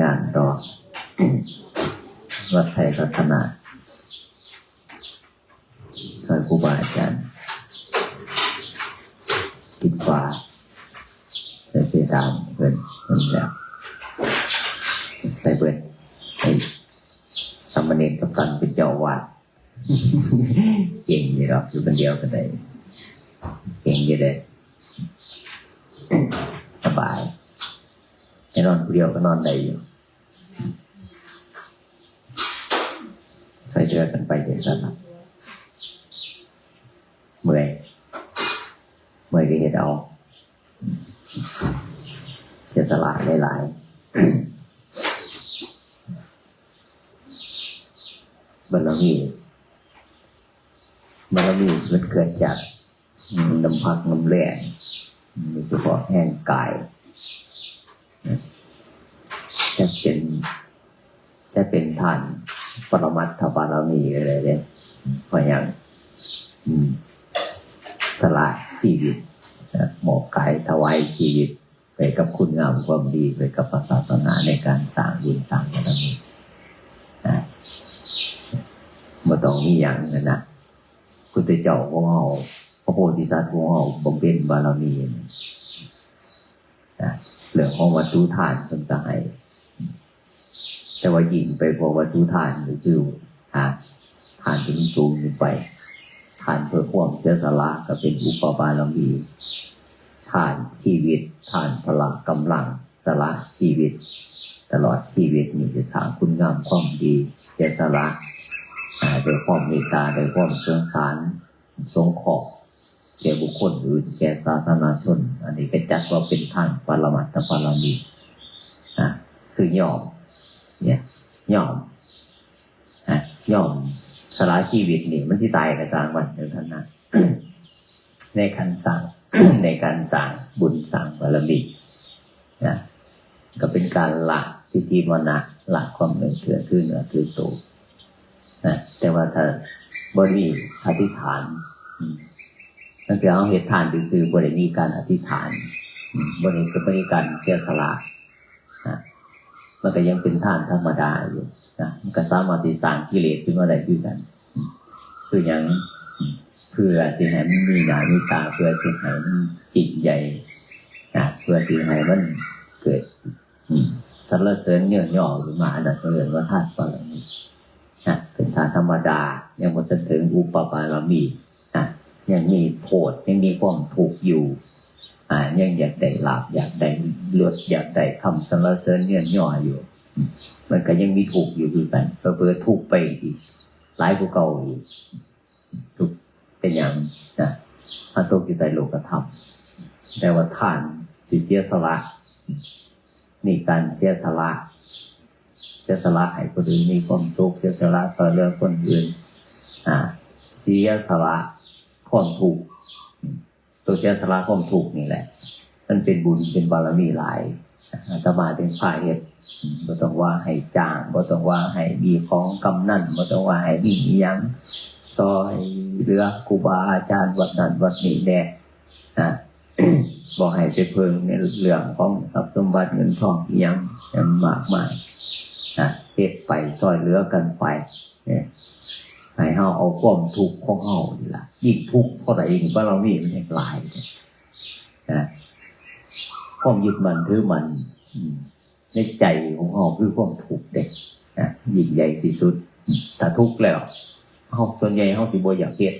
งานต่อวัดไทยพัฒนาสอนครูบาอาจารย์คิดว่าใส่เพดานเพิ่นเพิ่นแล้วใส่เพิ่นให้สมณรกับกันเป็นเจ้าวาดเก่งอยู่หรอกอยู่คนเดียวก็ได้เก่งเลยสบาย ให้นอนเดียวก็นอนได้อยู่ใส่เสื้อกันไปเดี๋ยวสั้นะเมื่อยเมื่อยก็เห็ดเอาเสียสละหลายๆบารมีบารมีมันเกิดจากน้ำพักน้ำแรงมีเฉพาะแห้งกาย จะเป็นจะเป็นท่านปรมัตถบารมีอะไรเนี่ยเพราะอย่างสละชีวิตหมอบกายถวายชีวิตไปกับคุณงามความดีไปกับศาสนาในการสร้างบุญสร้างบารมีมาต้องมีอย่างนั้นนะพุทธเจ้าของเราพระโพธิสัตว์ของเราบำเพ็ญบารมีนะ เรื่องของวัตถุทานเป็นตแต่ว่ายิงไปพอวัตถุทานก็คือหาทานถึงสูงขึ้นไปทานเพื่อความเสียสละก็เป็นอุปบารมีทานชีวิตทานพลังกำลังสละชีวิต ตลอดชีวิตนี่จะถามคุณงามความดีเสียสละอ่าโดยความเมตตาโดยความสงสารสงเคราะห์ แก่บุคคลอื่นแก่สาธารณชน อันนี้ก็จัดว่าเป็นทานปรมัตถปรมีอ่าคือยอมเนี่ยยอมฮะยอมสละชีวิตนี่มันสิตายกับสางวันเดียวท่านั้นในการสร้างในการสร้างบุญสร้างบารมีนะก็เป็นการละทิฏฐิมรณะละความเหนื่อยเถื่อนคือเหนือคือโตนะแต่ว่าถ้าบริอธิษฐาน ตั้งแต่เอาเหตุทานไปซื้อบริมีการอธิษฐานบริก็บริการเสียสละนะมันก็ยังเป็นทานธรรมดาอยู่นะมันก็สามารถที่สร้างกิเลสขึ้นมาได้ด้วยกันอืมคืออย่างเพื่อสิให้มันมีหนามีตาเพื่อสิให้มันจิตใหญ่นะเพื่อสิให้มันเกิดสรรเสริญเนื้อย่อหรือมาอันนั้นเรียกว่าธาตุบารมีนะเป็นธาตุธรรมดายังไม่ถึงอุปบารมี ยังมีโทษยังมีความถูกข์อยู่อ่ายังอยากได้ลาบอยากได้เลือดอยากได้คำสรรเสริญเงื่อนย่ออยู่ มันก็ยังมีถูกอยู่คือกันเพื่อถูกไปอีกหลายกว่าเก่าอีกถูกเป็นอย่างนะมันตกอยู่ใต้โลกธรรมแต่ว่าท่านสิเสียสละนี่การเสียสละเสียสละให้คนอื่นมีความสุขเสียสละช่วยเหลืองคนอื่นอ่าเสียสละ ความถูกตัวเสียสละความถูกนี่แหละ มันเป็นบุญเป็นบารมีหลายอาตมาเป็นฝ่ายเหตุบ่ต้องว่าให้จ้างบ่ต้องว่าให้มีของกำนั่นบ่ต้องว่าให้มีอิหยังซอยเรือครูบาอาจารย์วัดนั้นวัดนี้แน่นะบอกให้ไปเพิ่งในเรื่องของทรัพย์สมบัติเงินทองอิหยังมากมายนะเฮ็ดไปซอยเหลือกันไปเนี่ย ให้เฮาเอาความทุกข์ของเฮานี่ล่ะยิ่งทุกข์เท่าไหร่ยิ่งบารมีมันยิ่งหลายนะความยึดมันถือมันในใจของเฮาคือความทุกข์เด็กนะยิ่งใหญ่ที่สุดถ้าทุกข์แล้วเฮาส่วนใหญ่เฮาสิบ่อยากเฮ็ด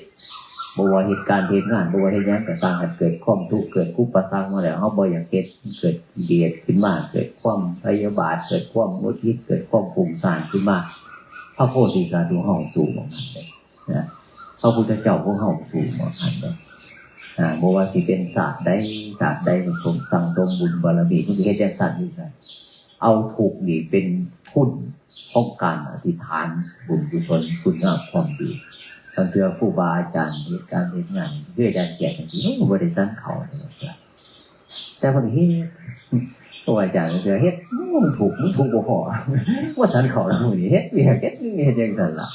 บ่ว่าเหตุการณ์เหตุงานบ่ว่าเฮ็ดหยังก็สร้างให้เกิดความทุกข์เกิดอุปสรรคมาแล้วเฮาบ่อยากเฮ็ดเกิดกิเลสขึ้นมาเกิดความพยาบาทเกิดความมุทิตเกิดความฟุ้งซ่านขึ้นมา พระโพธิสัตว์ของเฮาสู่ของมันเลยนะพระพุทธเจ้าของเฮาสู่ของมันเลยอ่าบ่ว่าสิเป็นศาสตร์ใดศาสตร์ใดสมสั่งสมบุญบารมีมันสิเฮ็ดจังซั่นอยู่ซั่เอาถูกนี่เป็นทุนของการอธิษฐานบุญกุศลคุณงามความดีบางเทื่อครูบาอาจารย์เหตุการณ์เหตุงานเพื่ออาจารย์แก่จังซี่โอ้บ่ได้สั่นเขาเลยแต่คนเฮ็ด ตัวอาจารย์เทื่อเฮ็ดมันถูกมันถูกบ่พอว่าฉันเขาแล้วมือนี้เฮ็ดเวียเฮ็ดนี่เฮ็ดยังไงล่ะ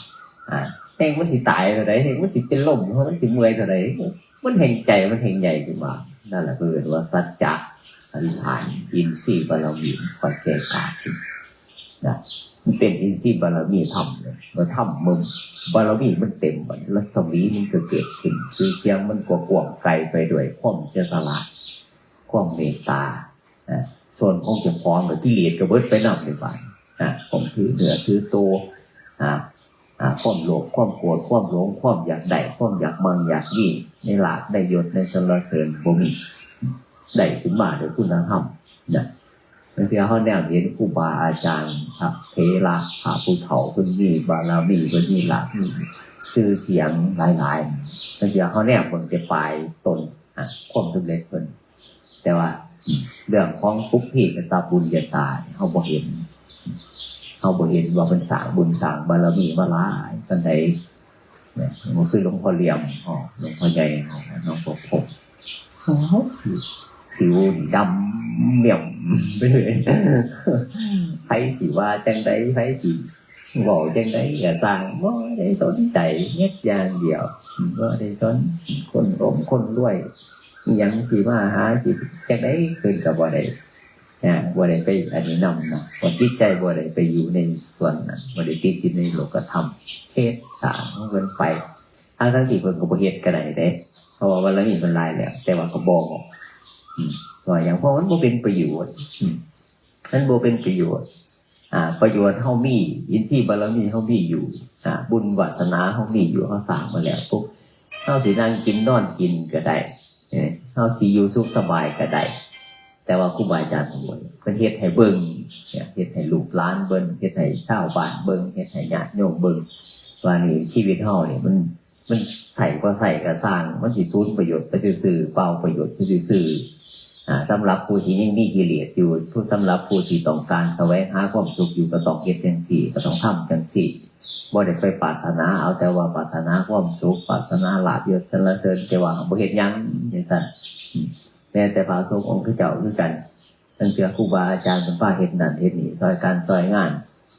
อ่าแห่งมันสิตายเท่าไรแห่งมันสิเป็นลมเพราะมันสิเมื่อยเท่าไรมันแห่งใจมันแห่งใหญ่ขึ้นมานั่นแหละคือว่าสัจจะอธิษฐานอินทรีย์บารมีคอยแก่กาขึ้นนะมันเต็มอินทรีย์บารมีธรรมเลยเราทำมึงบารมีมันเต็มหมดรัศมีมันก็เกิดขึ้นคือเสียงมันกว้างไกลไปด้วยความเสียสละความเมตตานะ ส่วนของเจ้าของกับที่เลียดกระเบิดไปนำในบ้านะผมถือเหนือถือโตอ่าอ่าความโลภความโกรธความหลงความอยากได้ความอยากมังอยากยี่ในหลากได้ยศในสรรเสริญบ่มีได้ขึ้นมาโดยคุณธรรมนะบางทีเขาแนวเห็นครูบาอาจารย์พระเทระพระผู้เฒ่าคนมีบารมีคนมีหลักมีชื่อเสียงหลายๆบางทีเขาแนวคนจะปลายตนอะความสำเร็จคนแต่ว่า เรื่องของปุกพี่กับตาบุญยาตาเนี่ยเขาบ่เห็นเขาบ่เห็นว่าเป็นสร้างบุญสร้างบารมีมาหลายสันใดเนี่ยมันคือหลวงพ่อเลี่ยมอ๋อหลวงพ่อใหญ่ของน้องปกผมเขาผิวนี่ดำเหมี่ยมไปเลยไผสิว่าจังใดไผสิบอกจังใดอย่าสร้างบ่ได้สนใจเฮ็ดอย่างเดียวบ่ได้สนคนร่มคนรวยอิห ยังสีมาหาสิจังได้ขึ้นกับบ่ได้นะบ่ได้ไปอันนี้นำนะบ่จิตใจบ่ได้ไปอยู่ในส่วนนั้นบ่ได้ติดอยู่ในโลกธรรมเทศสางเพิ่นไปทางทั้งที่เพิ่นก็บ่เฮ็ดก็ได้เด้เพราะว่าวันละนี้มันลายแล้วแต่ว่าก็บอืมว่าอย่างเพราะมันบ่เป็นประโยชน์อืมมันบ่เป็นประโยชน์อ่าประโยชน์เฮามีอินทรีย์บารมีเฮามีอยู่อ่าบุญวาสนาเฮามีอยู่เฮาสร้างมาแล้วปุ๊บเฮาสินั่งกินนอนกินก็ได้ เอ้ยเฮาสิอยู่สุขสบายก็ได้แต่ว่าครูบาอาจารย์สมบูรณ์เพิ่นเฮ็ดให้เบิ่งเนี่ยเฮ็ดให้ลูกหลานเบิ่งเฮ็ดให้ชาวบ้านเบิ่งเฮ็ดให้ญาติโยมเบิ่งว่านี่ชีวิตเฮาเนี่ยมันมันใส่ก็ใส่ก็สร้างมันสิสูญประโยชน์ไปซื่อเปล่าประโยชน์ไปซื่ออ่าสำหรับผู้ที่ยังมีกิเลสอยู่ผู้สำหรับผู้ที่ต้องการแสวงหาความสุขอยู่ก็ต้องเฮ็ดจังซี่ก็ต้องทำจังซี่ บ่ได้ไปปรารถนาเอาแต่ว่าปรารถนาความสุขปรารถนาลาภยศสรรเสริญแต่ว่าบ่เฮ็ดหยังจังซั่นแม้แต่พระสงฆ์องค์เจ้าคือกันตั้งแต่ครูบาอาจารย์เป็นป้าเฮ็ดนั่นเฮ็ดนี่ซอยการซอยงาน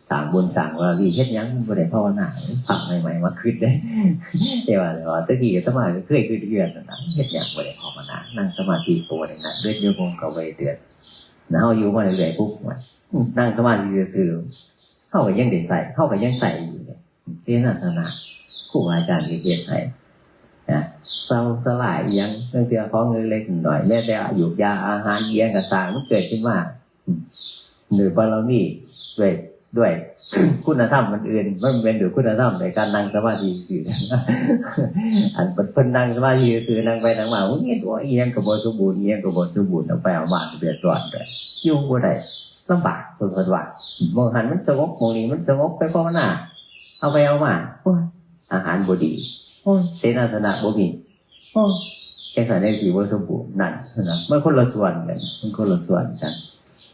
สร้างบุญสร้างวารีเฮ็ดยังมันบ่ได้ภาวนาฟังใหม่ๆมาคิดได้แต่ว่าแต่ว่าตะกี้อาตมาก็เคยคิดเรื่องนั่นน่ะเฮ็ดหยังบ่ได้ภาวนานั่งสมาธิก็บ่ได้นั่งเดินโยกงก็บ่ได้เดือนแล้วเฮาอยู่มาเรื่อยๆปุ๊บนั่งสมาธิซื่อ เฮาก็ยังได้ใส่เฮาก็ยังใส่อยู่เนี่ยเสียนาสนะครูอาจารย์เกียรติให้นะเศร้าสลายอิหยังเรื่องเดียวของเงินเล็กหน่อยแม้แต่อายุยาอาหารเยี่ยงกับสางมันเกิดขึ้นมาหรือบารมีด้วยด้วยคุณธรรมมันอื่นมันเป็นหรือคุณธรรมในการนั่งสมาธิสื่ออันเป็นนั่งสมาธิสื่อนั่งไปนั่งมาเงี้ยตัวเอียงกับบสมบูรณ์เอียงกับบสมบูรณ์เอาไปเอามาเดือดร้อนเลยยุ่งบ่ได้ ลำบากเพิ่นเพิ่นว่ามองหันมันสงบมองนี้มันสงบไปภาวนาเอาไปเอามาโอ้ยอาหารบดีโอ้ยเสนาสนะบมีโอ้ยแค่สารในสีว่าสมบูรณ์นั่นนะมันคนละส่วนกันมันคนละส่วนกัน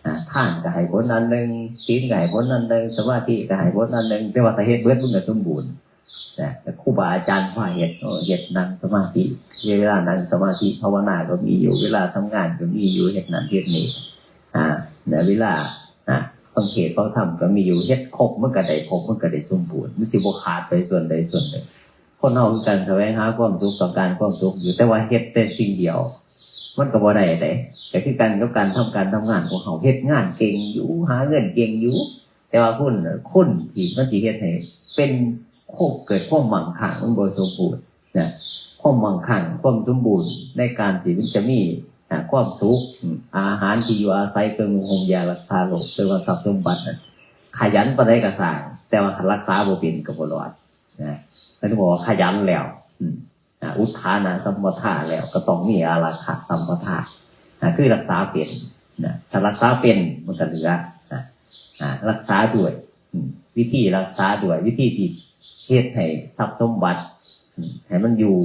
อ่าท่านก็ให้ผลนั้นหนึ่งศีลก็ให้ผลนั้นหนึ่งสมาธิก็ให้ผลนั้นหนึ่งแต่ว่าถ้าเหตุเบิดมันก็สมบูรณ์นะแต่ครูบาอาจารย์พาเหตุโอ้เหตุนั่งสมาธิ เวลานั่งสมาธิภาวนาก็มีอยู่ เวลาทำงานก็มีอยู่เหตุนั้นเหตุนี้ อ่า แต่เวลาอ่าบางเหตุบางธรรมก็มีอยู่เฮ็ดครบเมันก็ไดครบเมันก็ไดสมบูรณ์มันสิบขาดไปส่วนใดส่วนหนึ่งคนเฮาคือกันแสวงหาความสุขต้อการความสุขอยู่แต่ว่าเฮ็ดแต่สิ่งเดียว มันก็บ่ได้เด้แต่คือกันกับการทำการทำงานของเขาเฮ็ดงานเก่งอยู่หาเงินเก่งอยู่แต่ว่าคุณคุณที่มันสิเฮ็ดให้เป็นโคเกิดความมั่งคั่งมันบ่สมบูรณ์นะความมั่งคั่งความสมบูรณ์ในการที่มันจะมีอ่า ความสุขอาหารที่อยู่อาศัยเครื่องมือหงยารักษาโรคเรียกว่าทรัพย์สมบัตินะขยันปานใดก็สางแต่ว่าคันรักษาบ่เป็นก็บ่รอดนะมันบอกว่าขยันแล้วอุทานะสัมปทาแล้วก็ต้องมีอาราคะสัมปทาคือรักษาเป็นนะถ้ารักษาเป็นมันก็เหลือนะรักษาด้วยวิธีรักษาด้วยวิธีที่เฮ็ดให้ทรัพย์สมบัติให้มันอยู่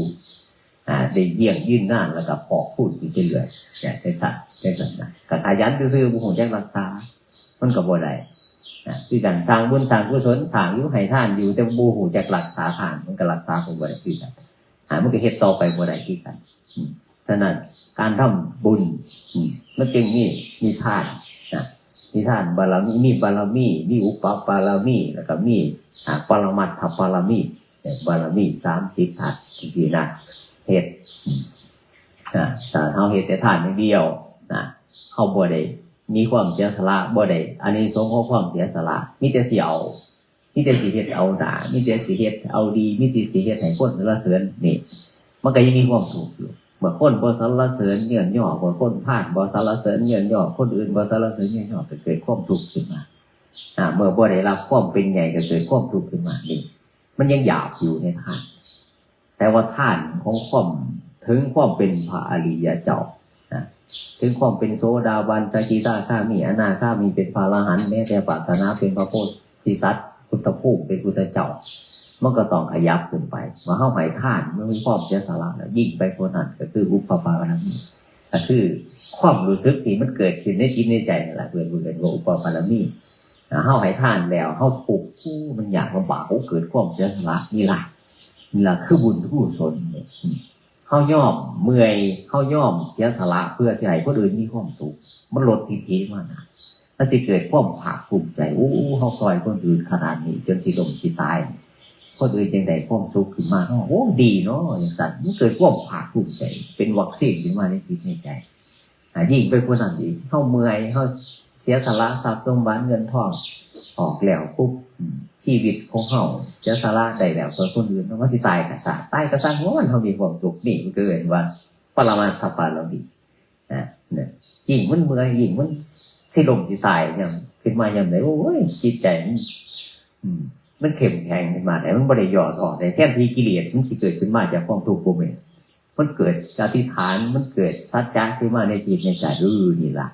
ได้เยี่ยงยื่นงาแล้วก็ปอกพูดอีกเรื่อยๆเนี่ยเป็นสัตว์เป็นสัตว์นะก็ขยันซื่อบุคคลแจ้งรักษา มันก็บ่ได้นะคือกันสร้างบุญสร้างกุศลสร้างอยุให้ท่านอยู่แต่บูหูจักรักษาทานมันก็รักษาของบ่ได้คือกันหามันก็เฮ็ดต่อไปบ่ได้คือกันฉะนั้นการทำบุญมันจึงมีมีทานนะมีทานบารมีมีบารมีมีอุปปารมีแล้วก็มีอ่าปรมัตถบารมีบารมีสามสิบทัศที่นะ เฮ็ดอ่าถ้าเฮาเฮ็ดแต่ทานอย่เดียวนะเฮาบ่ได้มีความเสียสละบ่ได้อันนี้สงส์ของความเสียสละมีแต่สิเอามีแต่สิเฮ็ดเอาหนามีแต่สิเฮ็ดเอาดีมีแต่สิเฮ็ดให้คนสรรเสริญนี่ มันก็ยังมีความสุขอยู่เมื่คนบ่สรรเสริญเงื่อนย่อเมื่คนพลาดบ่สรรเสริญเงื่อนย่อคนอื่นบ่สรรเสริญเงื่อนย่อก็เกิดความทุกข์ขึ้นมาอ่าเมื่อบ่ได้รับความเป็นใหญ่ก็เกิดความทุกข์ขึ้นมานี่มันยังหยาบอยู่ในทาน แต่ว่าท่านของความถึงความเป็นพระอริยเจ้านะถึงความเป็นโสดาบันสกิทาข้ามีอนาข้ามีเป็นพระอรหันแม้แต่ปรารถนาเป็นพระโพธิสัตว์พุทธภูมิเป็นพุทธเจ้ามันก็ต้องขยับขึ้นไปมาเข้าหายท่านมันมีความเสียสละแล้วยิ่งไปคนนั้นก็คืออุปปาระมีก็คือความรู้สึกที่มันเกิดขึ้นในจิตในใจนั่นแหละเพื่อนเพื่อนว่าอุปปาระมีอ่าเข้าหายท่านแล้วเข้าถูกผู้มันอยากลำบากเขาเกิดความเสียสละนี่แหละ นี่แหละคือบุญผู้สนเนี่ยเข้าย่อมเมื่อยเข้าย่อมเสียสละเพื่อสิให้คนอื่นมีความสุขมันลดทิฐิมากนะมันจะเกิดความภาคภูมิใจโอ้เขาซอยคนอื่นขนาดนี้ จนสิลมสิตายคนอื่นจังใดความสุขขึ้นมาโอ้ดีเนาะอย่างสัตว์มันเกิดความภาคภูมิใจเป็นวัคซีนขึ้นมาในจิตในใจยิ่งไปคนนั้นอีกเข้าเมื่อยเข้าเสียสละทรัพย์สมบัติเงินทองออกแล้วปุ๊บ ชีวิตของเขาเสียสละได้แล้วเพื่อคนอื่นมันก็สิตายกระสาตายกระสร้างว่ามันเขามีความสุขนี่มันเกิดว่าปรมาทัปปาเราดีนะเนี่ยยิ่งมันเมื่อยยิ่งมันสิลมสิตายย่างขึ้นมาอย่างไรโอ้ยจิตใจมันอืมมันเข้มแข็งขึ้นมาแต่มันบริยอดออแต่แท้ที่กิเลสมันสิเกิดขึ้นมาจากความทุกข์โมเมนมันเกิดอธิษฐานมันเกิดสัจจะขึ้นมาในจิตในใจเออนี่ล่ะ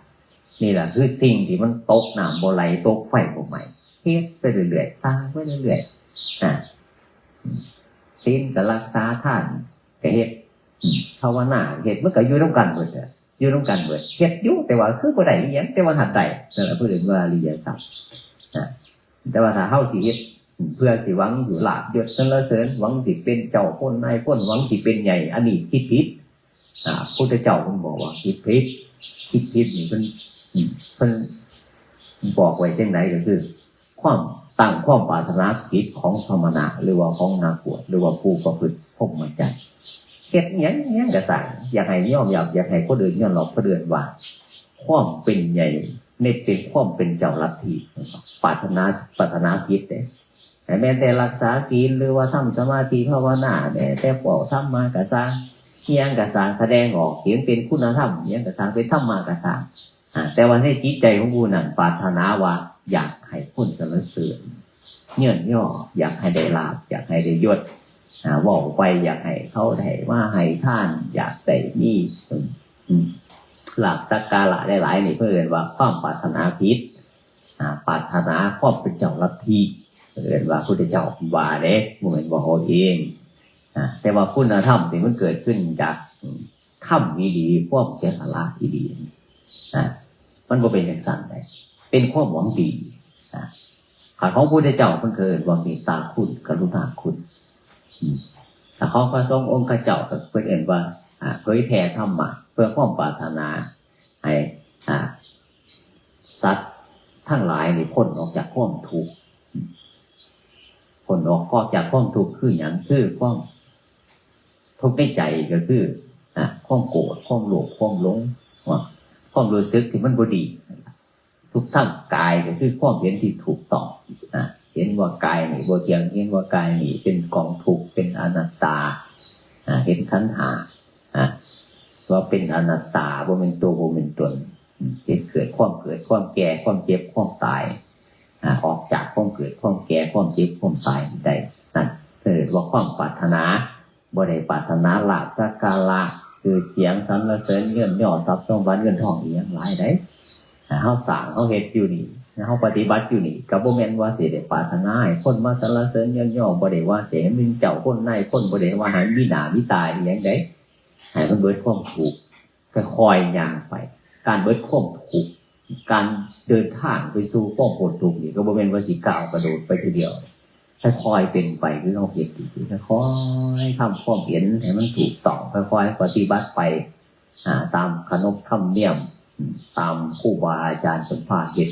นี่แหละคือสิ่งที่มันตกน้ำบ่ไหลตกไฟบ่ไหม้ เฮ็ดไปเรื่อยๆสร้างไปเรื่อยๆอ่าศีลกับรักษาท่านก็เฮ็ดภาวนาเฮ็ดมันก็อยู่ร่วมกันหมดอะอยู่ร่วมกันหมดเฮ็ดอยู่แต่ว่าคือบ่ได้อีหยังแต่ว่าหัดได้นั่นแหละเพื่นว่าอริยสัจอ่าแต่ว่าถ้าเฮาสิเฮ็ดเพื่อสิหวังอยู่หลาบยศสรรเสริญหวังสิเป็นเจ้าพ้นนายพ้นหวังสิเป็นใหญ่อันนี้คิดผิดอ่าพุทธเจ้ามันบอกว่าคิดผิดคิดผิดนี่เพิ่นอืมเพิ่นบอกไว้จังไหนก็คือ ความตั้งความปรารถนาผิดของสมณะ หรือว่าของนักบวชหรือว่าผู้ประพฤติพรหมจรรย์เฮ็ดหยังหยังกระสังอยากให้ยอมอยากอยากให้คนอื่นยอมหลอกคนอื่นว่าความเป็นใหญ่ในเป็นความเป็นเจ้าลัทธิปรารถนาปรารถนาผิดเนี่ยแม้แต่รักษาศีลหรือว่าทำสมาธิภาวนาแม้แต่ปล่ทำมากระซังเฮียงกระซังแสดงออกเขียนเป็นคุณธรรมเฮียงกระซังเป็นธรรมากระซังอ่าแต่ว่าในจิตใจของผู้นั้นปรารถนาว่าอยาก ให้คนสรรเสริญเงื่อนย่ออยากให้ได้ลาบอยากให้ได้ยศอ่าเว่าไปอยากให้เขาได้ว่าให้ท่าน อยากได้มีอืมลาบจักการะได้หลายๆนี่เพื่อนว่าความปรารถนาพิษปรารถนาความเป็นเจ้าลัทธิเรียนว่าพุทธเจ้าว่าเด้บ่แม่นว่าเขาเองแต่ว่าคุณธรรมที่มันเกิดขึ้นจากคำอีดีความเสียสละอีดีอะมันบ่เป็นอย่างสั่นเลยเป็นความหวังดี ขาของพุทธเจ้าเพิ่นเคยว่ามีตาคุณกรุณาคุณแต่ของพระสงฆ์องค์ขเจ้าก็เพิ่นเอ่นว่าเผยแผ่ธรรมะเพื่อความปรารถนาให้สัตว์ทั้งหลายนี่พ้นออกจากความทุกข์ผลออกก็จากความทุกข์คืออย่างคือความทุกข์ในใจก็คือความโกรธความโลภความหลงความรู้สึกที่มันบดี ทุกทั้งกายก็คือความเห็นที่ถูกต้องอะเห็นว่ากายนี่บเทียงเห็นว่ากายนี่เป็นกองทุกเป็นอนัตตาเห็นขันหาว่าเป็นอนัตตาว่าเป็นตัวว่าเป็นตนเห็นเกิดความเกิดความแก่ความเจ็บความตายออกจากความเกิดความแก่ความเจ็บความตายได้นั่นเกิดว่าความปรารถนาบ่ได้ปรารถนาลาภสักการะสื่อเสียงสรรเสริญเงินยอทรัพย์สมบัติเงินทองอีหยังหลายได้ อ่าเฮาสร้างเฮาเฮ็ดอยู่นี่เฮาปฏิบัติอยู่นี่ก็บ่แม่นว่าสิได้ปารถนาให้คนมาสรรเสริญเงินยอบ่ได้ว่าเสิให้มึงเจ้าคนนายคนบ่ได้ว่าให้มีหน้ามีตาอีหยังได้ให้มันเบิดความถูกก็คอยย่างไป การเบิดความถูกการเดินทางไปสู่ความพ้นทุกข์นี่ก็บ่เป็นว่าสิก้าวกระโดดไปทีเดียวค่อยๆเป็นไปคือเราเห็นดีๆค่อยๆทำความเห็นให้มันถูกต้องค่อยๆปฏิบัติไปอ่าตามขนบธรรมเนียม ตามครูบาอาจารย์สมภาเฮ็ด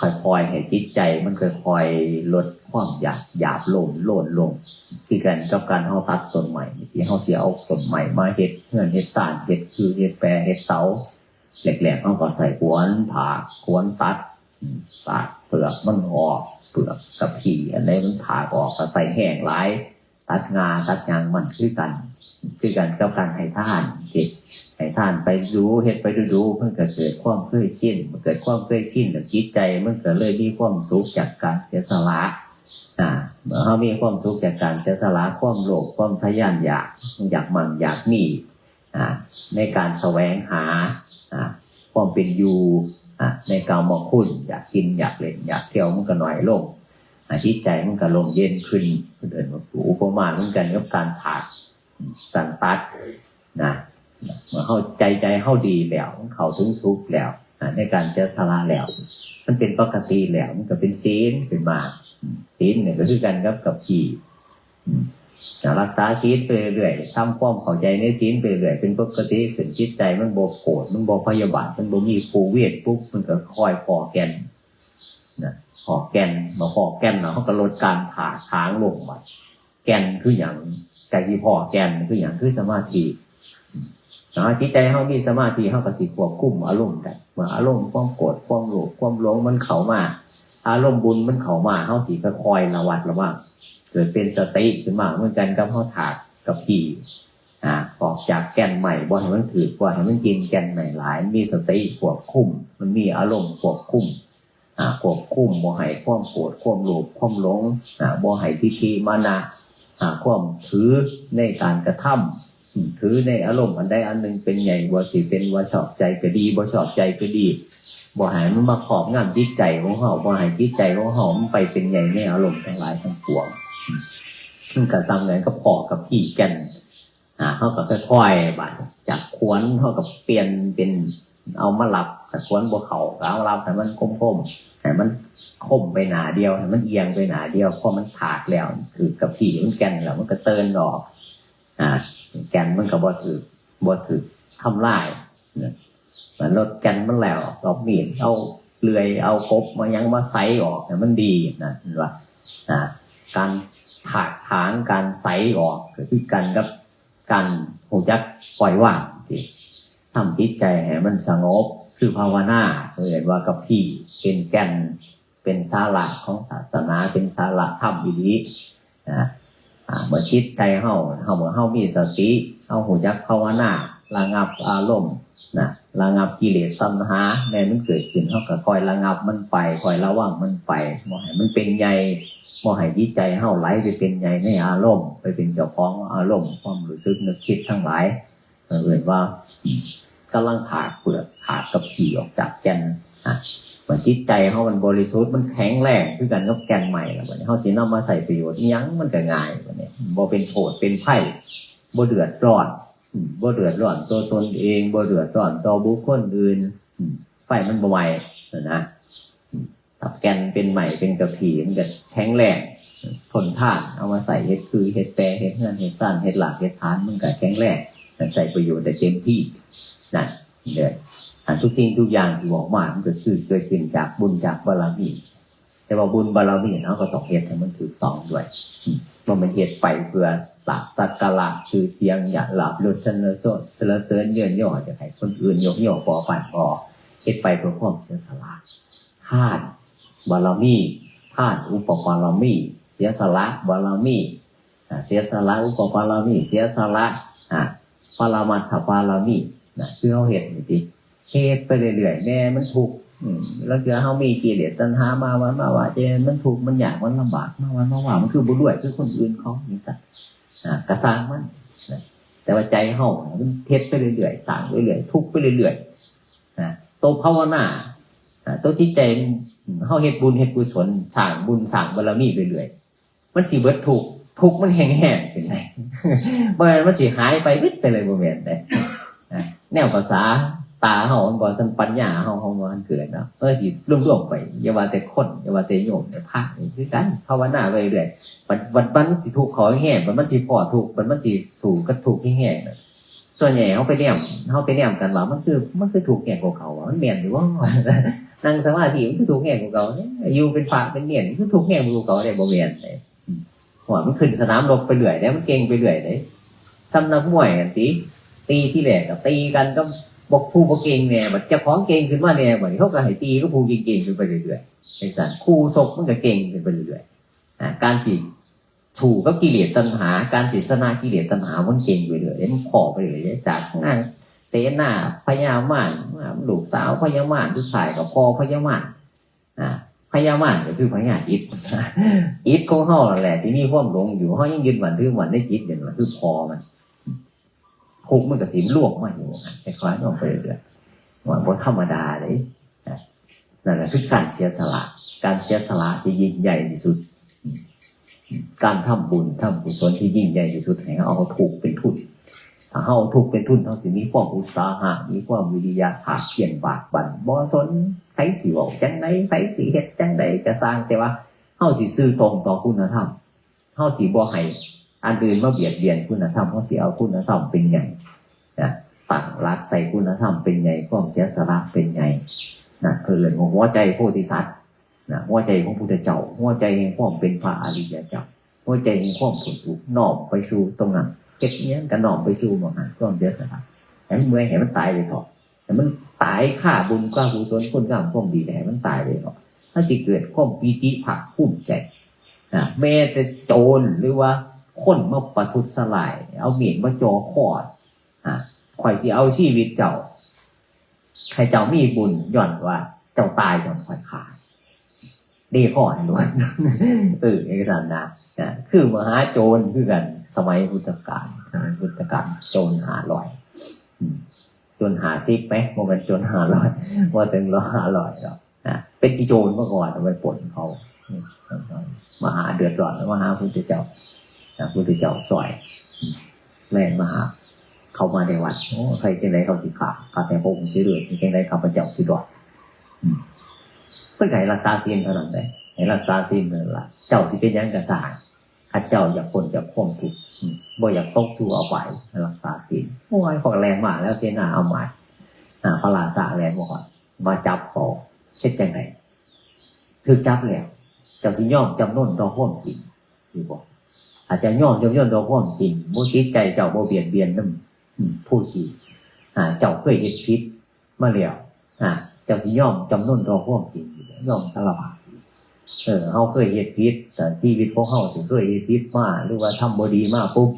ค่อยๆให้จิตใจ มันค่อยๆลดความอยากหยาบลงโลนลงที่กันกับการเฮาตัดต้นใหม่ที่เฮาเสียเอาต้นใหม่มาเฮ็ดเงื่อนเฮ็ดสารเฮ็ดคือเฮ็ดแปรเฮ็ดเสาแหลกๆเขาก็ใส่ขวนผ่าขวนตัดตัดเปลือกมันออกเปลือกกับผีอันไหนมันผ่าออกก็ใส่แห้งหลายตัดงาตัดยางมันคือกัน คือกันกับการให้ท่านเด็ก ให้ท่านไปดูเฮ็ดไปดูดูๆมันก็เกิดความเคยชินมันเกิดความเคยชินกับจิตใจมันก็เลยมีความสุขจากการเสียสละอ่าเมื่อเขามีความสุขจากการเสียสละความโลภความทะยานอยากอยากมันอยากมีอ่าในการแสวงหาอ่าความเป็นอยู่อ่าในกามองคุณอยากกินอยากเล่นอยากเที่ยวมันก็หน่อยลงจิตใจมันก็ลมเย็นขึ้นเดินมาอุปมาเหมือนกันกับการถากการตัดนะ เมื่อเข้าใจใจเข้าดีแล้วเขาถึงสุขแล้วในการเสียสละแล้ว มันเป็นปกติแล้วมันก็เป็นศีลขึ้นมาศีลเนี่ยก็คือกันกับกับขี่รักษาศีลไปเรื่อยๆทำความเข้าใจในศีลไปเรื่อยเป็นปกติขึ้นจิตใจมันโบโกรธมันโบพยาบาทมันโบมีภูเวทปุ๊บมันก็คอยพอแกนนะหอแกนมาหอแกนเนาะเขาก็ลดการผ่าทางลงมาแกนคืออย่างไก่ที่พอแกนคืออย่างคือสมาธิ สมาธิใจเขามีสมาธิเขาก็สิควบคุมอารมณ์ได้เมื่ออารมณ์ความโกรธความโลภความหลงมันเข้ามา อารมณ์บุญมันเข้ามาเขาสิก็คอยระวัดระวังเกิดเป็นสติขึ้นมาเหมือนกันกับเขาถากกับขี่อ่าออกจากแกนใหม่บ่ให้มันถือบ่ให้มันกินแกนใหม่หลาย มีสติควบคุม มันมีอารมณ์ควบคุมอ่าควบคุมบ่ให้ความโกรธความโลภความหลงอ่าบ่ให้ทิฏฐิมานะอ่าความถือในการกระทำอืม ถือในอารมณ์อันใดอันหนึ่งเป็นใหญ่บ่สิเป็นว่าชอบใจก็ดีบ่ชอบใจก็ดีบ่ให้มันมาขอบงำจิตใจของเฮาบ่ให้จิตใจของเฮามันไปเป็นใหญ่ในอารมณ์ทั้งหลายทั้งปวงซึ่งการทำงานก็พอกับพี่แกันอ่าเฮาก็ค่อยๆบัดจากขวนเฮาก็เปลี่ยนเป็นเอามาหลับกับขวนบ่เขาก็เอาหลับให้มันคมๆให้มันคมไปหนาเดียวให้มันเอียงไปหนาเดียวพอมันถากแล้วถือกับผีมันแกนแล้วมันก็เตือนออก อ่าแกนมันก็บ่ถือบ่ถือทำลายเนี่ยมันลดแกนมันแล้วเรามีดเอาเลื่อยเอากบมายังมาไซออกเนี่ยมันดีนะเห็นว่าอ่าการถากถางการไซออกก็คือกันกับการหูจักปล่อยวางที่ทำจิตใจให้มันสงบคือภาวนาเห็นว่ากับพี่เป็นแก่นเป็นสาระของศาสนาเป็นสาระธรรมอีนี้นะอ่า เมื่อจิตใจเฮาเฮาเมื่อเฮามีสติเฮาหูจักภาวนาระงับอารมณ์นะระงับกิเลสตัณหาแม้มันเกิดขึ้นเฮาก็คอยระงับมันไปคอยระวังมันไปบ่ให้มันเป็นใหญ่บ่ให้จิตใจเฮาไหลไปเป็นใหญ่ในอารมณ์ ไปเป็นเจ้าของอารมณ์ความรู้สึกนึกคิดทั้งหลายเห็นว่ากำลังถากเปลือกถากกับผีออกจากแกนอะ มือนจิตใจเขามันบริสุทธิ์มันแข็งแรงคือกันกับแกนใหม่แล้ววันนี้เขาสินำมาใส่ประโยชน์ยั้งมันก็ง่ายวันนี้บ่เป็นโทษเป็นไพ่บ่เดือดร้อนบ่เดือดร้อนตัวตนเองบ่เดือดร้อนต่อบุคคลอื่นไฟมันบ่ไหวนะอืมถ้าแกนเป็นใหม่เป็นกระผีมันก็แข็งแรงทนทานเอามาใส่เห็ดคือเห็ดแปรเห็ดเฮือนเห็ดสั้นเห็ดหลักเห็ดฐานมันก็แข็งแรงใส่ประโยชน์ได้เต็มที่นั่นเลยอัน ทุกสิ่งทุกอย่างที่บอกมามันก็คือเกิดขึ้นจากบุญจากบารมีแต่ว่าบุญบารมีเนาะก็ต้องเหตุให้มันถูกต้องด้วยมว่ามันเหตุไปเพื่อหลักสักการะชื่อเสียงอย่าหลับลดชนโซนสรเสริญเยินย่อจะให้คนอื่นยกย่อปอปันพอเหตุไปเพื่อความเสียสละธาตุบารมีธาตุอุปบารมีเสียสละบารมีเสียสละอุปบารมีเสียสละอ่าปรามัตถปารมีนะคือเขาเห็นนี่ที เฮ็ดไปเรื่อยๆแม่มันถูกข์แล้วคือเขามีกิเลสตัณหามาวันมาว่าเจนมันถูกมันอยากมันลำบากมาวันมาว่ามันคือบุรุษคือคนอื่นเขานี่สัตว์อ่ากระซังมันนแต่ว่าใจเขามันเฮ็ดไปเรื่อยๆสั่งไปเรื่อยๆทุกข์ไปเรื่อยๆนะโตวภาวนาอ่าโตวจิตใจเขาเฮ็ดบุญเฮ็ดกุศลสั่งบุญสั่งบารมีไปเรื่อยมันสิเบิดทุกทุกข์มันแห้งๆเป็นไงบ่แม่นมันสิหายไปวิดไปเลยบ่แม่นเด้นะแนวภาษา ตาเฮามันบ่ทันปัญญาเฮาเฮาบ่ทันเกิดเนาะเออสิรวมๆไปอย่าว่าแต่คนอย่าว่าแต่โยมแต่พระนี่คือกันภาวนาไปเรื่อยๆมันมันมันสิทุกขอแห้งมันมันสิพอทุกข์มันมันสิสู่กับทุกข์ให้แห้งน่ะส่วนใหญ่เฮาไปแนมเฮาไปแนมกันว่ามันคือมันคือทุกแห้งกว่าเขาอะมันแม่นอยู่ว่านั่งสมาธิมันคือทุกแห้งกว่าเขาเนี่ยอยู่เป็นพระเป็นเนียนคือทุกแห้งกว่าเขาได้บ่แม่นเด้หัวมันขึ้นสนามรบไปเรื่อยได้มันเก่งไปเรื่อยได้ซ้ำนักมวยกันตีตีที่แหลกกับตีกันก็ บอกผู้บ่เก่งแน่บัดเจ้าของเก่งขึ้นมาแน่บัดนี้เขาก็ให้ตีก็ผู้เก่งๆขึ้นไปเรื่อยๆจังซั่นครูศกมันก็เก่งขึ้นไปเรื่อยๆอ่าการสิถูกก็กิเลสตัณหา การศิสนากิเลสตัณหามันเก่งไปเรื่อยๆมันพอไปเรื่อยๆจากนางเสนาพญามารลูกสาวพญามารที่ถ่ายกับพ่อพญามารอ่าพญามารก็คือพญาอิฐอิฐของเฮานั่นแหละที่มีความหลงอยู่เฮายังยึดมันถือมันในจิตอย่างนั้นคือพอมัน ทุกมันก็สิลวกมาอยู่นะคล้ายๆลงไปเรื่อยๆว่าบ่ธรรมดาเลยนั่นแหละคือการเสียสละ การเสียสละที่ยิ่งใหญ่ที่สุด การทำบุญทำกุศลที่ยิ่งใหญ่ที่สุดให้เอาถูกเป็นทุนถ้าเอาถูกเป็นทุนเฮาสิมีความอุตสาหะมีความวิริยะภาเพียรบากบันบ่สนไผสิเว้าจังไดไผสิเฮ็ดจังไดก็สร้างแต่ว่าเฮาสิซื่อตรงต่อคุณธรรมเฮาสิบ่ให้ อันอื่นมาเบียดเบียนคุณธรรมเฮาสิเอาคุณธรรมเป็นใหญ่นะตั้งรักใส่คุณธรรมเป็นใหญ่ความเสียสละเป็นใหญ่นะคือเรื่องของหัวใจโพธิสัตว์นะหัวใจของพุทธเจ้า หัวใจแห่งความเป็นพระอริยเจ้าหัวใจแห่งความผลทุกข์น้อมไปสู่ตรงนั้นเก็บเนี้ยกันนอมไปสู่มองหันความเดือดร้อนให้มันเมื่อยให้มันตายเลยเถอะให้มันตายค่าบุญค่ากุศลคุณงามความดีให้มันตายเลยเถอะถ้าสิเกิดความปีติผักภูมิใจนะแม้แต่โจรหรือว่า คนมาประทุษลาย เอาเมียนมาจอคอดอะข่อยสิเอาชีวิตเจ้าให้เจ้ามีบุญย่อนว่า เจ้าตายย่อนข่อยขาดดีพ่อให้ล้วนเออเอกสารนะนะคือมหาโจรคือกัน สมัยพุทธกาลสมัยพุทธกาลโจรหาลอยโจรหาซิกไหมโมเป็นโจรหาลอยว่าถึงเราหาลอยหรอกนะเป็นที่โจรเมื่อก่อนเอาไปปนเขามาหาเดือดร้อนมาหาพุทธเจ้า นะพุทธเจ้าสอยอืมแล่นมาหาเข้ามาในวัดโอ้ใครจังไดเขาสิขาขาแต่พระองค์สิเดือดจังไดข้าพเจ้าสิดอดเพื่อให้รักษาศีลเท่านั้นเลยให้รักษาศีลเท่านั้นละเจ้าสิเป็นยังกระสางข้าเจ้าอยากพ้นจากความทุกบ่อยากตกสู่เอาไว้รักษาศีลโอ้ยพอแรงมาแล้วเสนาเอาหมายอ่าพระราชาแรงมาก่อนมาจับปอเช็ดจังไดถือจับแล้ว เจ้าสิย่อมจำนนต่อความจริงที่บอก อาจจะย่อมจำนนต่อความจริงมุจิตใจเจ้าบ่เบียดเบียนน้ำอืมผู้ที่เจ้าเคยเห็นพิษมาแล้วเจ้าสิย่อมจำนนต่อความจริงย่อมสารภาพเออเฮาเคยเห็นพิษแต่ชีวิตของเฮาสิเคยเห็นพิษมาหรือว่าทำบ่ดีมากปุ๊บ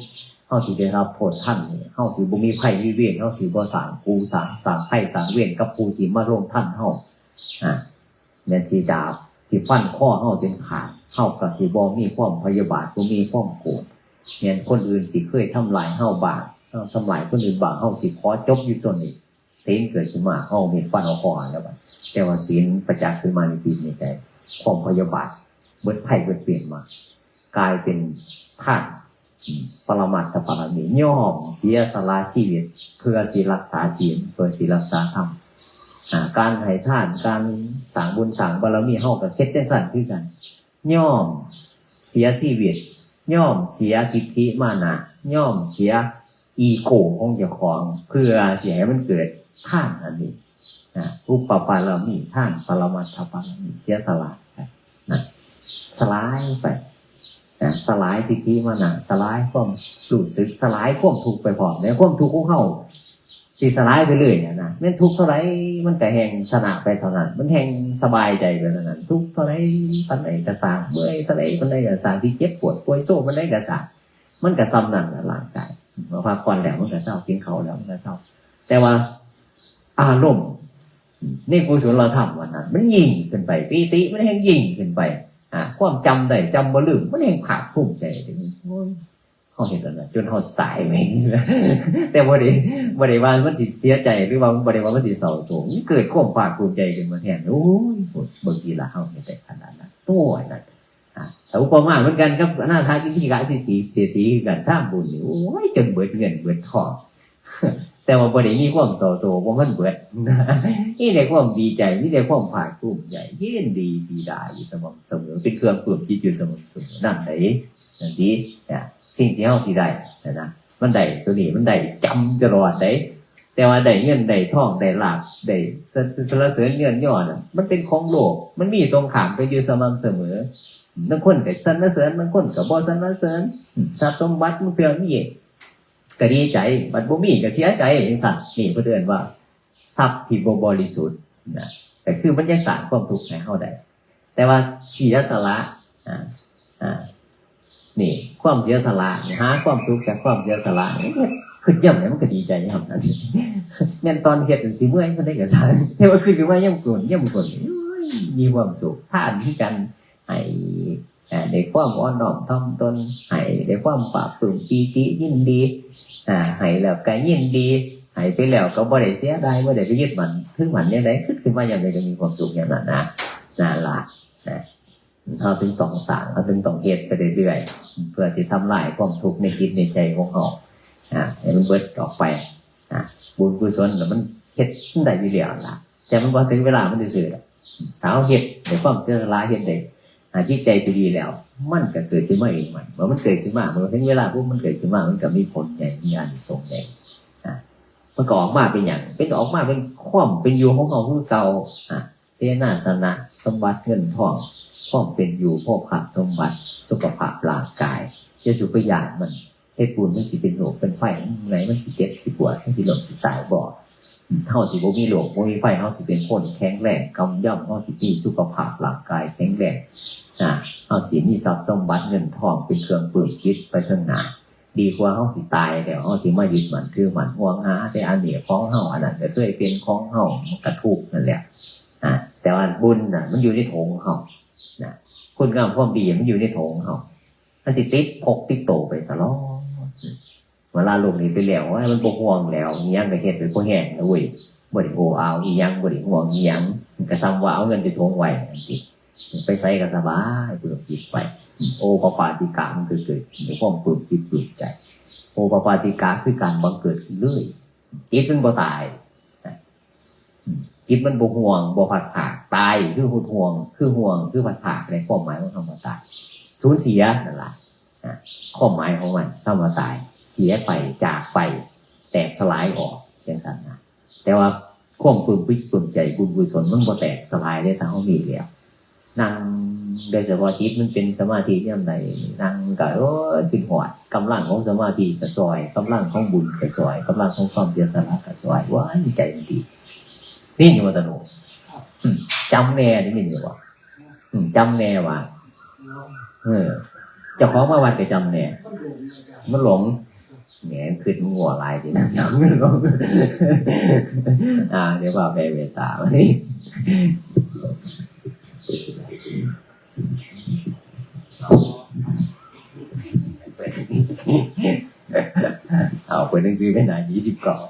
เฮาสิได้รับโทษท่านเฮาสิบ่มีไผมีเวรเฮาสิบ่สางกูสางสางไผ่สางเวรกับผู้ที่มาร่วมท่านเฮาอ่าแม่นสิดาบ ที่ฟันข้อเฮาจนขาดเฮาก็สิบ่มีความพยาบาทบ่มีความโกรธแม่นคนอื่นสิเคยทำลายเฮาบาปเอาทำลายคนอื่นบางเฮาสิขอจบอยู่ส่วนนี้ศีลเกิดขึ้นมาเฮามีฟันเอาคอแล้วบัดแต่ว่าศีลประจักษ์ขึ้นมาในจิตในใจความพยาบาทเบิดไผ่เบิดเปลี่ยนมา กลายเป็นท่านอืมปรมัตถปรมีย่อมเสียสละชีวิตเพื่อสิรักษาศีลเพื่อสิรักษาธรรม การให้ท่าน การสั่งบุญสั่งบารมีเฮากับเคล็ดจังสั่นคือกัน ย่อมเสียชีวิต ย่อมเสียทิฏฐิมานะย่อมเสียอีโก้ของเจ้าของเพื่อเสียให้มันเกิดท่านอันนี้นะอุปปารามีท่านปรมัตถปารามีเสียสลายไปนะสลายไปนะสลายทิฏฐิมานะสลายความรู้สึกสลายความทุกข์ไปพร้อมในความทุกข์ของเขา สิสลายไปเรื่อยเนี่ยนะแม่นทุกเท่าไรมันก็แห่งชนะไปเท่านั้น มันแห่งสบายใจไปเท่านั้น ทุกเท่าไรปันใดกระสางเมื่อยเท่าไรปันใดกระสางที่เจ็บปวดป่วยโซ่ปันใดกระสางมันก็ซ้ำนั่นแหละร่างกายมาพักผ่อนแล้วมันก็เศร้ากินเขาแล้วมันก็เศร้าแต่ว่าอารมณ์ในกุศลธรรมวันนั้น มันยิ่งขึ้นไปปีติมันแห่งยิ่งขึ้นไปอ่าความจำได้จำบ่ลืมมันแห่งผาดภูมิใจถึง เขาเห็นแล้วนะจนเขาตายเองแต่บ่ได้บ่ได้ว่ามันสิเสียใจหรือว่าบ่ได้ว่ามันสิเศร้าโศกเกิดความภาคภูมิใจขึ้นมาแทนโอ้ยบางทีละเฮาไม่ได้ขนาดนั้นโอ้ยนั่นแต่อุปมาเหมือนกันครับหน้าทากิจิกาสีสีเสียทีกันท่ามบุญนี่โอ้ยจนเบิดเงินเบิดทองแต่ว่าประเด็นนี้ความโซโซว่ามันเบิดนี่ในความดีใจนี่ในความภาคภูมิใจเยินดีดีดาอยู่เสมอเสมอเป็นเครื่องปลื้มจิตอยู่สมอเสมอนั่นไหนนั่นดีเนี่ย สิ่งที่เฮาสิได้นะมันได้ตัวนี้มันได้จำตลอดได้แต่ว่าได้เงินได้ทองได้ลาภได้สรรสรรเสริญเงินยอดอะมันเป็นของโลก มันมีตรงขามไปอยู่สม่ำเสมอบางคนก็สรรเสริญบางคนก็บ่สรรเสริญทรัพย์สมบัติมันเตือนมีก็ดีใจบัดบ่มีก็เสียใจจังซั่นนี่เพิ่นเอิ้นว่าทรัพย์ที่บ่บริสุทธิ์นะแต่คือมันยังสร้างความทุกข์ให้เฮาได้แต่ว่าเสียสละอ่าอ่า นี่ ความเสียสละนี่หาความสุขจากความเสียสละนี่ขึ้นย่ำเนี่ยมันก็ดีใจย่ำนั่นสิแม่นตอนเฮ็ดนั่นสิเมื่อยมันได้กับฉันแต่ว่าขึ้นขึ้นมาย่ำกลุ่นย่ำกลนโอ้ยมีความสุขท่านที่กันให้อ่าได้ความอ่อนน้อมถ่อมตนให้ได้ความปราบปลื้มปีติยินดีอ่าให้แล้วก็ยินดีให้ไปแล้วก็บ่ได้เสียดายบ่ได้ไปยึดมันถึงมันยังไงขึ้นขึ้นมาอย่างไรก็มีความสุขอย่างนั้นนะนั่นล่ะนะ เขาถึงต้องสร้างเขาถึงต้องเฮ็ดไปเรื่อยๆเพื่อสิทำลายความทุกข์ในจิตในใจของเขาอ่าให้มันเบิดออกไปอ่าบุญกุศลน่ะมันเฮ็ดได้อยู่แล้วล่ะแต่มันพอถึงเวลามันจะสื่อๆถ้าเอาเฮ็ดในความเจริญลาเฮ็ดได้หาจิตใจไปดีแล้ว มันก็เกิดขึ้นมาเองมันเมื่อมันเกิดขึ้นมาเมื่อถึงเวลาปุ๊บมันเกิดขึ้นมามันก็มีผลใหญ่มีอานิสงส์ใหญ่อะมันก็ออกมาเป็นอย่าง เป็นออกมาเป็นความเป็นอยู่ของเขาคือเก่าอะเสนาสนะสมบัติเงินทอง ความเป็นอยู่พ่อผักสมบัติ สุขภาพร่างกายเยสุปยานมันเฮ็ดบุญมันสิเป็นโรคเป็นไฟไหนมันสิเจ็บสิปวดมันสิหลงสิตายบ่เฮาสิบ่มีโรคบ่มีไฟเฮาสิเป็นคนแข็งแรงกำย่ำเฮาสิมีสุขภาพร่างกายแข็งแรงนะเฮาสิมีทรัพย์สมบัติเงินทองเป็นเครื่องปลื้มจิตไปข้างหน้าดีกว่าเฮาสิตายแล้วเฮาสิมายึดมันถือมันห่วงหาแต่อันนี้ของเฮาอันนั้นก็เคยเป็นของเฮามันก็ทุกนั่นแหละนะแต่ว่าบุญน่ะมันอยู่ในโถงเฮา นะคุณงามความดีมันอยู่ในโถงเฮามันสิติดพกติดโตไปตลอดเวลาลงนี้ไปแล้วว่ามันบกห่วงแล้วยังก็เฮ็ดไปบ่แห้งนะเว้ยบ่ได้โอเอาอียังบ่ได้ห่วงอียังก็ซ้ำว่าเอาเงินจะทวงไว้จังซี่ไปใส่ก็สบายปลื้มจิตไป โอปปาติกามันคือเกิดในความปลื้มจิตปลื้มใจ โอปปาติกาคือการบังเกิดเรื่อยจิตมันบ่ตาย จิตมันบ่ห่วงบ่ผัดผากตายคือหุดห่วง คือห่วงคือผัดผากในความหมายของคำว่าตายสูญเสียนั่นแหละความหมายของมันเข้ามาตาย เสียไปจากไป แตกสลายออกอย่างสันนะแต่ว่าความปลื้มปิกปลื้มใจบุญกุศลมันบ่แตกสลายได้ทางเขามีแล้วนั่งโดยเฉพาะจิตมันเป็นสมาธิที่ไหนนั่งก็โอ้จิตหอดกำลังของสมาธิก็ซอยกำลังของบุญก็ซอยกำลังของความเสียสละก็ซอยว้าใจมันดี นี่อยู่วัตโนอืมจำแน่ได้ยินอยู่ว่าอืมจำแน่ว่าเออเจ้าของมาวัดก็จำเนี่ยมันหลงแหงขึ้นงัวลายดีนะจำไม่หลงอ่าเดี๋ยวว่าไปเวตาวันนี้เอาไปหนังสือไปไหนยี่สิบกล่อง